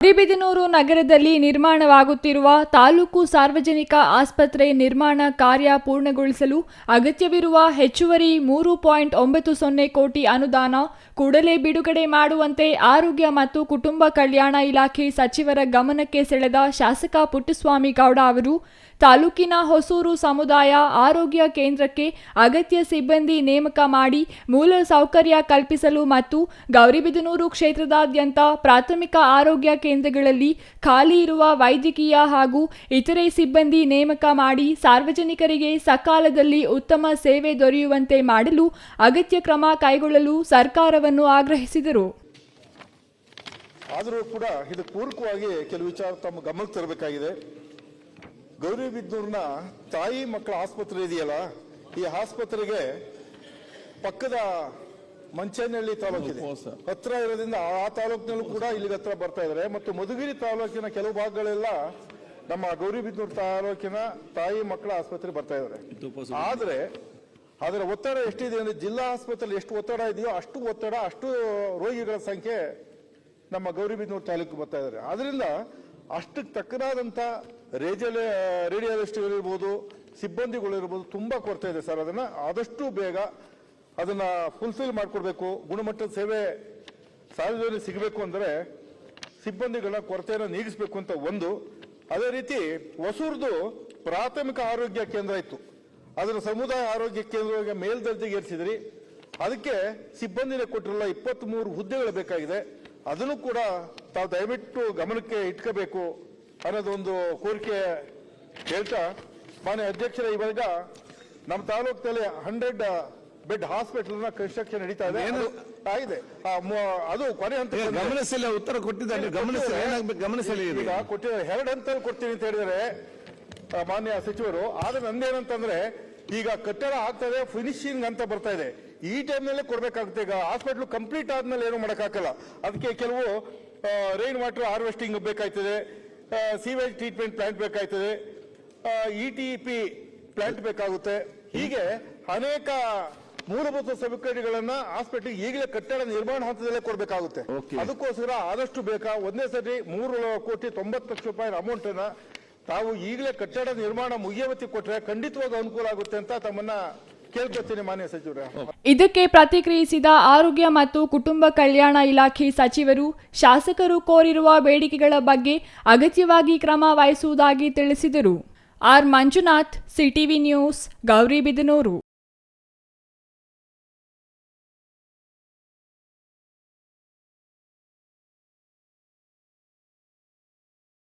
ಗೌರಿಬಿದನೂರು ನಗರದಲ್ಲಿ ನಿರ್ಮಾಣವಾಗುತ್ತಿರುವ ತಾಲೂಕು ಸಾರ್ವಜನಿಕ ಆಸ್ಪತ್ರೆ ನಿರ್ಮಾಣ ಕಾರ್ಯ ಪೂರ್ಣಗೊಳಿಸಲು ಅಗತ್ಯವಿರುವ ಹೆಚ್ಚುವರಿ ಮೂರು ಪಾಯಿಂಟ್ ಒಂಬತ್ತು ಸೊನ್ನೆ ಕೋಟಿ ಅನುದಾನ, ಕೂಡಲೇ ಬಿಡುಗಡೆ ಮಾಡುವಂತೆ ಆರೋಗ್ಯ ಮತ್ತು ಕುಟುಂಬ ಕಲ್ಯಾಣ ಇಲಾಖೆ ಸಚಿವರ ಗಮನಕ್ಕೆ ಸೆಳೆದ ಶಾಸಕ ಪುಟ್ಟಸ್ವಾಮಿ ಗೌಡ ಅವರು, ತಾಲೂಕಿನ ಹೊಸೂರು ಸಮುದಾಯ ಆರೋಗ್ಯ ಕೇಂದ್ರಕ್ಕೆ ಅಗತ್ಯ ಸಿಬ್ಬಂದಿ ನೇಮಕ ಮಾಡಿ ಮೂಲ ಸೌಕರ್ಯ ಕಲ್ಪಿಸಲು ಮತ್ತು ಗೌರಿಬಿದನೂರು ಕ್ಷೇತ್ರದಾದ್ಯಂತ ಪ್ರಾಥಮಿಕ ಆರೋಗ್ಯ ಕೇಂದ್ರಗಳಲ್ಲಿ ಖಾಲಿ ಇರುವ ವೈದ್ಯಕೀಯ ಹಾಗೂ ಇತರೆ ಸಿಬ್ಬಂದಿ ನೇಮಕ ಮಾಡಿ ಸಾರ್ವಜನಿಕರಿಗೆ ಸಕಾಲದಲ್ಲಿ ಉತ್ತಮ ಸೇವೆ ದೊರೆಯುವಂತೆ ಮಾಡಲು ಅಗತ್ಯ ಕ್ರಮ ಕೈಗೊಳ್ಳಲು ಸರ್ಕಾರವನ್ನು ಆಗ್ರಹಿಸಿದರು. ಆದರೂ ಕೂಡ ಇದು ಪೂರಕವಾಗಿ ಕೆಲವು ವಿಚಾರ ತಮ್ಮ ಗಮನಕ್ಕೆ ತರಬೇಕಾಗಿದೆ. ಗೌರಿಬಿದನೂರಿನ ತಾಯಿ ಮಕ್ಕಳ ಆಸ್ಪತ್ರೆ ಇದೆಯಲ್ಲ? ಈ ಆಸ್ಪತ್ರೆಗೆ ಪಕ್ಕದ ಮಂಚೇನಹಳ್ಳಿ ತಾಲೂಕಿದೆ. ಹತ್ರ ಇರೋದ್ರಿಂದ ಆ ತಾಲೂಕಿನಲ್ಲೂ ಕೂಡ ಇಲ್ಲಿಗೆ ಹತ್ರ ಬರ್ತಾ ಇದ್ದಾರೆ ಮತ್ತು ಮಧುಗಿರಿ ತಾಲೂಕಿನ ಕೆಲವು ಭಾಗಗಳೆಲ್ಲ ನಮ್ಮ ಗೌರಿಬಿದನೂರು ತಾಲೂಕಿನ ತಾಯಿ ಮಕ್ಕಳ ಆಸ್ಪತ್ರೆ ಬರ್ತಾ ಇದ್ದಾರೆ ಆದ್ರೆ ಅದರ ಒತ್ತಡ ಎಷ್ಟಿದೆ ಅಂದ್ರೆ ಜಿಲ್ಲಾ ಆಸ್ಪತ್ರೆಯಲ್ಲಿ ಎಷ್ಟು ಒತ್ತಡ ಇದೆಯೋ ಅಷ್ಟು ಒತ್ತಡ ಅಷ್ಟು ರೋಗಿಗಳ ಸಂಖ್ಯೆ ನಮ್ಮ ಗೌರಿಬಿದನೂರು ತಾಲೂಕು ಬರ್ತಾ ಇದ್ದಾರೆ ಆದ್ರಿಂದ ಅಷ್ಟಕ್ಕೆ ತಕ್ಕನಾದಂಥ ರೇಜಲ್ ರೇಡಿಯಾಲಿಸ್ಟ್ಗಳಿರ್ಬೋದು ಸಿಬ್ಬಂದಿಗಳಿರ್ಬೋದು ತುಂಬಾ ಕೊರತೆ ಇದೆ ಸರ್. ಅದನ್ನ ಆದಷ್ಟು ಬೇಗ ಅದನ್ನ ಫುಲ್ಫಿಲ್ ಮಾಡಿಕೊಡ್ಬೇಕು. ಗುಣಮಟ್ಟದ ಸೇವೆ ಸಾರ್ವಜನಿಕ ಸಿಗಬೇಕು ಅಂದ್ರೆ ಸಿಬ್ಬಂದಿಗಳ ಕೊರತೆಯನ್ನು ನೀಗಿಸಬೇಕು ಅಂತ ಒಂದು. ಅದೇ ರೀತಿ ಹೊಸೂರ್ದು ಪ್ರಾಥಮಿಕ ಆರೋಗ್ಯ ಕೇಂದ್ರ ಇತ್ತು. ಅದರ ಸಮುದಾಯ ಆರೋಗ್ಯ ಕೇಂದ್ರಕ್ಕೆ ಮೇಲ್ದರ್ಜೆಗೆ ಏರಿಸಿದ್ರಿ. ಅದಕ್ಕೆ ಸಿಬ್ಬಂದಿನ ಕೊಟ್ಟಿರಲ್ಲ ಇಪ್ಪತ್ತ್ ಮೂರು ಹುದ್ದೆಗಳು ಬೇಕಾಗಿದೆ. ಅದನ್ನು ಕೂಡ ತಾವು ದಯವಿಟ್ಟು ಗಮನಕ್ಕೆ ಇಟ್ಕೋಬೇಕು ಅನ್ನೋದೊಂದು ಕೋರಿಕೆ ಹೇಳ್ತಾ ಮಾನ್ಯ ಅಧ್ಯಕ್ಷರ ಇವಾಗ ನಮ್ಮ ತಾಲೂಕಿನಲ್ಲಿ ಹಂಡ್ರೆಡ್ ಬೆಡ್ ಹಾಸ್ಪಿಟಲ್ನ ಕನ್ಸ್ಟ್ರಕ್ಷನ್ ನಡೀತಾ ಇದೆ. ಏನು? ಆ, ಮ- ಅದು ಕೊನೆ ಅಂತ ಗಮನಿಸಲಿ ಉತ್ತರ ಕೊಟ್ಟಿದ್ದಾರೆ. ಗಮನಿಸಲಿ ಏನಾಗ್ಬೇಕು? ಗಮನಿಸಲಿ ಇದು. ಈಗ ಕೊಟ್ಟಿದ್ದಾರೆ ಎರಡು ಹಂತದಲ್ಲಿ ಕೊಡ್ತೀನಿ ಅಂತ ಹೇಳಿದರೆ ಆ, ಮಾನ್ಯ ಸಚಿವರು ಆದ್ರೆ ನಂದೇನಂತಂದ್ರೆ ಈಗ ಕಟ್ಟಡ ಆಗ್ತದೆ ಫಿನಿಶಿಂಗ್ ಅಂತ ಬರ್ತಾ ಇದೆ. ಈ ಟೈಮ್ನಲ್ಲೇ ಕೊಡ್ಬೇಕಾಗುತ್ತೆ. ಈಗ ಹಾಸ್ಪಿಟ್ಲ್ ಕಂಪ್ಲೀಟ್ ಆದ್ಮೇಲೆ ಏನು ಮಾಡೋಕ್ಕಾಗಲ್ಲ. ಅದಕ್ಕೆ ಕೆಲವು ರೈನ್ ವಾಟರ್ ಹಾರ್ವೆಸ್ಟಿಂಗ್ ಬೇಕಾಯ್ತದೆ. ಸೀವೇಜ್ ಟ್ರೀಟ್ಮೆಂಟ್ ಪ್ಲಾಂಟ್ ಬೇಕಾಯ್ತದೆ. ಇ ಟಿ ಪಿ ಪ್ಲಾಂಟ್ ಬೇಕಾಗುತ್ತೆ. ಹೀಗೆ ಅನೇಕ ಮೂಲಭೂತ ಸೌಕರ್ಯಗಳನ್ನ ಹಾಸ್ಪಿಟಲ್ ಈಗಲೇ ಕಟ್ಟಡ ನಿರ್ಮಾಣ ಹಂತದಲ್ಲೇ ಕೊಡಬೇಕಾಗುತ್ತೆ. ಅದಕ್ಕೋಸ್ಕರ ಆದಷ್ಟು ಬೇಕಾ ಒಂದೇ ಸರಿ ಮೂರು ಕೋಟಿ ತೊಂಬತ್ತು ಲಕ್ಷ ರೂಪಾಯಿ ಅಮೌಂಟ್ ಅನ್ನ ತಾವು ಈಗಲೇ ಕಟ್ಟಡ ನಿರ್ಮಾಣ ಮುಗಿಯವತ್ತಿ ಕೊಟ್ರೆ ಖಂಡಿತವಾಗಿ ಅನುಕೂಲ ಆಗುತ್ತೆ ಅಂತ ತಮ್ಮನ್ನ ಕೇಳ್ಕೊತೀನಿ ಮಾನ್ಯ ಸಚಿವರೇ. ಇದಕ್ಕೆ ಪ್ರತಿಕ್ರಿಯಿಸಿದ ಆರೋಗ್ಯ ಮತ್ತು ಕುಟುಂಬ ಕಲ್ಯಾಣ ಇಲಾಖೆ ಸಚಿವರು ಶಾಸಕರು ಕೋರಿರುವ ಬೇಡಿಕೆಗಳ ಬಗ್ಗೆ ಅಗತ್ಯವಾಗಿ ಕ್ರಮ ವಹಿಸುವುದಾಗಿ ತಿಳಿಸಿದರು. R Manjunath CTV news Gauribidanur